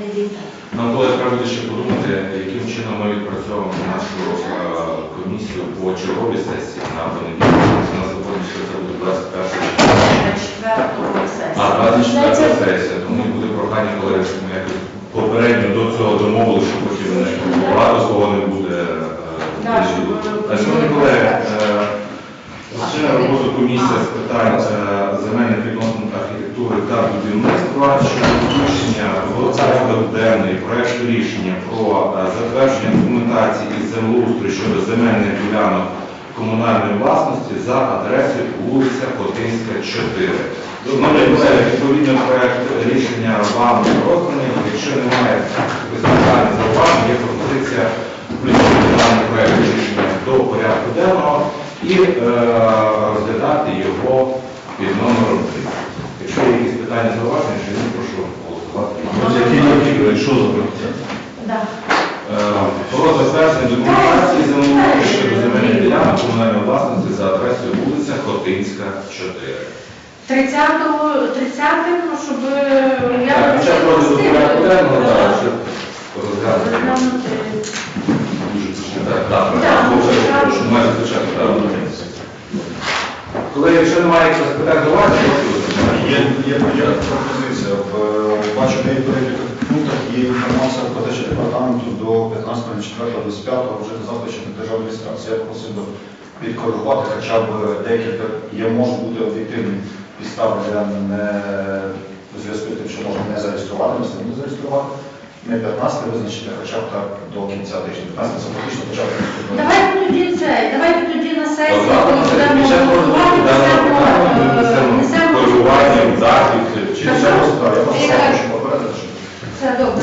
не дійде. Нам коли треба ще подумати, яким чином ми відпрацьовуємо нашу е, комісію по черговій сесії на понеділок. У нас виходить, що це буде 21 числа. На. А 24 сесія, тому буде прохання, коли ми якось попередньо до цього домовили, що потім не багато свого не буде. е, Да, Шановні колеги, е, розпочинає роботу комісія з питань е, земельних відносин архітектури та будівництва щодо порядок денний проекту рішення про е, затвердження документації із землеустрою щодо земельних ділянок комунальної власності за адресою вулиця Хотинська, 4. Шановні колеги, відповідно проект рішення вам розданий. Якщо немає питань зауважень, є пропозиція включити даний проект рішення до порядку денного і е, розглядати його під номером 3. Якщо є якісь питання зауваження, ще не прошу голосувати. Що за? Да. Е, Про затвердження документації землеустрою щодо земельних ділянок комунальної власності за адресою вулиця Хотинська, 4. 30-го, 30-м, ну, щоб я Так, не Ще просто до порядку денного, так, щоб розглянути. Дуже точно, так, так, прошу, майже звичайно, так. Колеги, якщо немає якихось питань до вас, Є, є є пропозиція. Бачу, є перелік пунктах є інформація про те, що департаменту до 15.04.25 вже казав, що не державна. Я просив би підкоригувати хоча б декілька, є можуть бути об'єктивні підстави для не у зв'язку з тим, що можна не зареєструвати, не самі зареєструвати. Не 15 визначити, хоча б так до кінця тижня. 15 це фактично початок. Давайте тоді це, давайте тоді на сесії, Завтра коли будемо голосувати, розгляду Добре.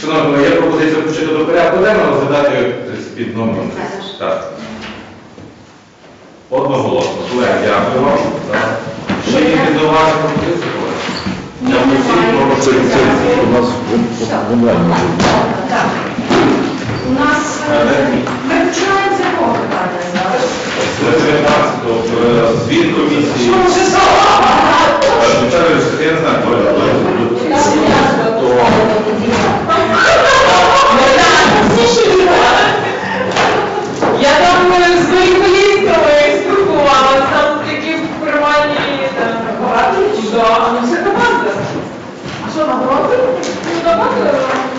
Шановні, колеги, є пропозиція включити до порядку денного, розглядати під номером Так. Одноголосно. Колеги, дякую вам. Так. Ще є від вас пропозиції, колеги? Я Дякую всім, Це, прошу у нас в- в може бути. Так. У нас, е, ми починаємо Thank you.